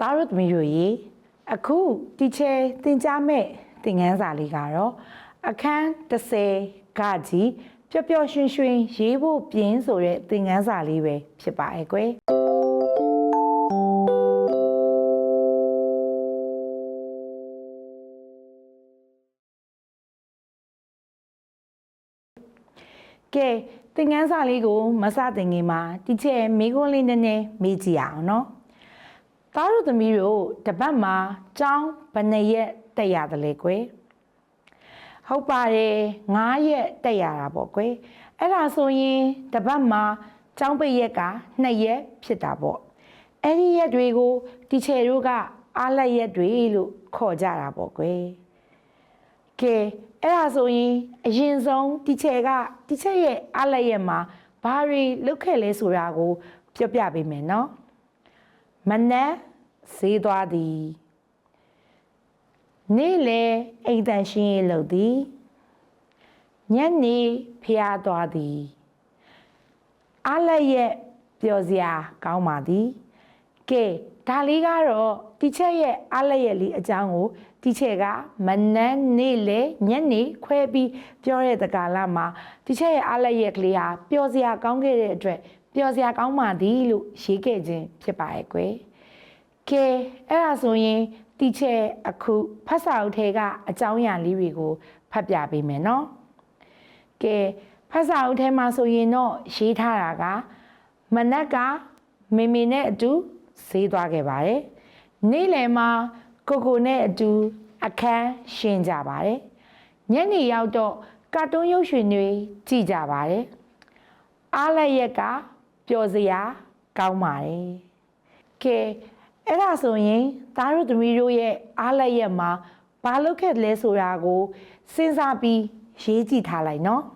တို့သမီးတို့ရေအခုတီချယ်သင်ကြားမဲ့သင်ခန်းစာလေးကတော့အခန်း30ကကြီးပျော်ပျော်ရွှင်ရွှင်ရေးဖို့ပြင်းဆိုတဲ့သင်ခန်းစာလေးပဲဖြစ်ပါရဲ့ကွယ်ကဲသင်ခန်းစာလေးကိုမစတင်ခင်မှာတီချယ်မိခွန်းလေးနည်းနည်းမေးကြည့်အောင်နော်။ သားတို့သမီးတို့တပတ်မှာကျောင်းဘယ်နှစ်ရက်တက်ရတယ်လဲကွယ်။ဟုတ်ပါတယ်9ရက်တက်ရတာပေါ့ကွယ်။အဲ့ဒါဆိုရင်တပတ်မှာကျောင်းပိတ်ရက်က2ရက်ဖြစ်တာပေါ့။အဲ့ဒီရက်တွေကိုတီချယ်တို့ကအားလက်ရက်တွေလို့ခေါ်ကြတာပေါ့ကွယ်။ကဲအဲ့ဒါဆိုရင်အရင်ဆုံးတီချယ်ကတီချယ်ရဲ့အားလက်ရက်မှာဘာတွေလုပ်ခဲ့လဲဆိုတာကို ပြောပြပေးမယ်နော်မနက် ဈေးသွားသည်နေ့လေအိမ်တန်ရှင်းရေးလုပ်သည်ညနေဖျားသွားသည်အားလက်ရက်ပျော်စရာကောင်းပါသည်ကဲဒါလေးကတော့တီချက်ရဲ့အားလက်ရက်လေးအကြောင်းကိုတီချက်ကမနက်နေ့လေညနေခွဲပြီးပြောတဲ့တကာလမှာတီချက်ရဲ့အားလက်ရက်ကလေးဟာပျော်စရာကောင်းခဲ့တဲ့အတွက်ပျော်စရာကောင်းပါသည်လို့ရေးခဲ့ခြင်းဖြစ်ပါရဲ့ကွယ် ကဲအဲ့ဒါဆိုရင်တီချက်အခုဖတ်စာအုပ်ထဲကအကြောင်းအရာလေးတွေကိုဖတ်ပြပေးမယ်နော်ကဲဖတ်စာအုပ်ထဲမှာဆိုရင်တော့ရေးထားတာကမနက်ကမေမေနဲ့အတူဈေးသွားခဲ့ပါတယ်။နေ့လယ်မှာကိုကိုနဲ့အတူအခန်းရှင်းကြပါတယ်။ညနေရောက်တော့ကာတွန်းရုပ်ရှင်တွေကြည့်ကြပါတယ်။အားလက်ရက်ကပျော်စရာကောင်းပါတယ်။ကဲ အဲ့ဒါဆိုရင်သားတို့သမီးတို့ရဲ့အားလက်ရက်မှာဘာလုပ်ခဲ့လဲဆိုတာကိုစဉ်းစားပြီးရေးကြည့်ထားလိုက်နော်။